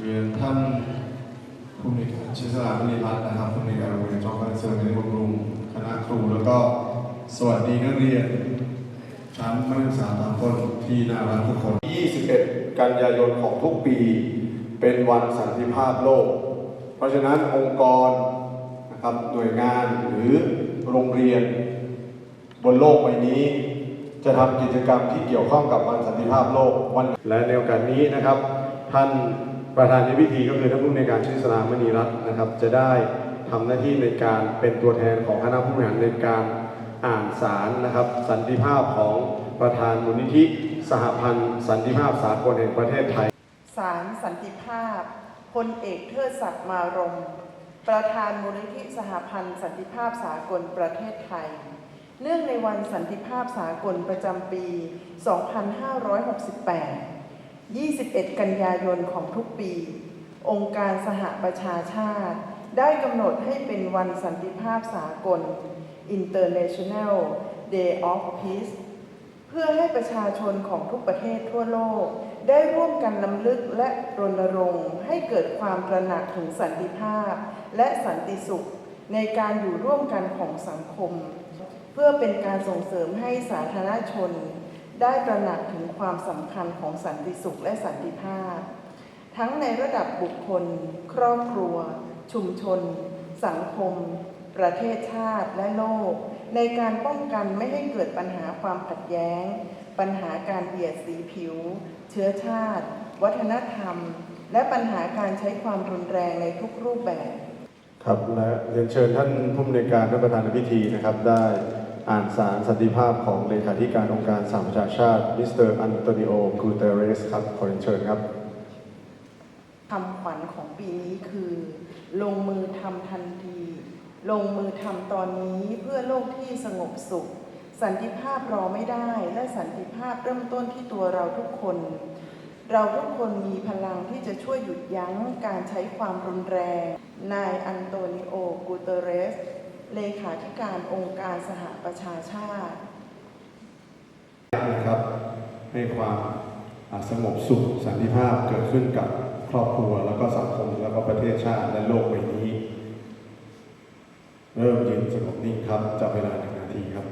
เรียนท่านผู้มีการชิสลามณีรัตน์นะครับผู้มีการโรงเรียนจอมพระเสริมในบำรุงคณะครูแล้วก็สวัสดีนักเรียนชั้นมัธยมศึกษาตามคนที่น่ารักทุกคน 21 กันยายนของทุกปี เป็นวันสันติภาพโลก เพราะฉะนั้นองค์กรนะครับหน่วยงานหรือโรงเรียน บนโลกใบนี้ จะทำกิจกรรมที่เกี่ยวข้องกับวันสันติภาพโลกวันและในโอกาสนี้นะครับ ท่าน ประธานในพิธีก็คือท่านผู้ในการชื่อสลามณีรัตน์นะครับ จะได้ทำหน้าที่ในการเป็นตัวแทนของคณะผู้บริหารในการอ่านสารนะครับ สันติภาพของประธานมูลนิธิ สหพันธ์ สันติภาพสากลแห่งประเทศไทย สารสันติภาพพลเอกเทิดศักดิ์มารม ประธานมูลนิธิสหพันธ์ สันติภาพสากลประเทศไทย เนื่องในวันสันติภาพสากลประจำปี 2568 21 กันยายนของทุกปี องค์การสหประชาชาติ ได้กำหนดให้เป็นวันสันติภาพสากล International Day of Peace เพื่อให้ประชาชนของทุกประเทศทั่วโลก ได้ร่วมกันลำลึกและรณรงค์ให้เกิดความตระหนักถึงสันติภาพ และสันติสุขในการอยู่ร่วมกันของสังคม เพื่อเป็นการส่งเสริมให้สาธารณชน ได้ตระหนักถึงความสำคัญของสันติสุขและสันติภาพ ทั้งในระดับบุคคล ครอบครัว ชุมชน สังคม ประเทศชาติและโลก ในการป้องกันไม่ให้เกิดปัญหาความขัดแย้ง ปัญหาการเหยียดสีผิว เชื้อชาติ วัฒนธรรม และปัญหาการใช้ความรุนแรงในทุกรูปแบบ ครับและเรียนเชิญท่านผู้อำนวยการท่านประธานพิธีนะครับได้ อ่านสารสันติภาพของเลขาธิการองค์การสหประชาชาติ มิสเตอร์อันโตนิโอกูเตเรสครับ ขอเรียนเชิญครับคำขวัญของปีนี้คือ ลงมือทำทันที ลงมือทำตอนนี้เพื่อโลกที่สงบสุข สันติภาพรอไม่ได้ และสันติภาพเริ่มต้นที่ตัวเราทุกคน เราทุกคนมีพลังที่จะช่วยหยุดยั้งการใช้ความรุนแรง นายอันโตนิโอกูเตเรส เลขาธิการองค์การสหประชาชาตินะครับให้ความสงบสุขสันติภาพเกิดขึ้นกับครอบครัวแล้วก็สังคมแล้วก็ประเทศชาติและโลกใบนี้ เริ่มยืนสงบนิ่งครับจับเวลาหนึ่งนาทีครับ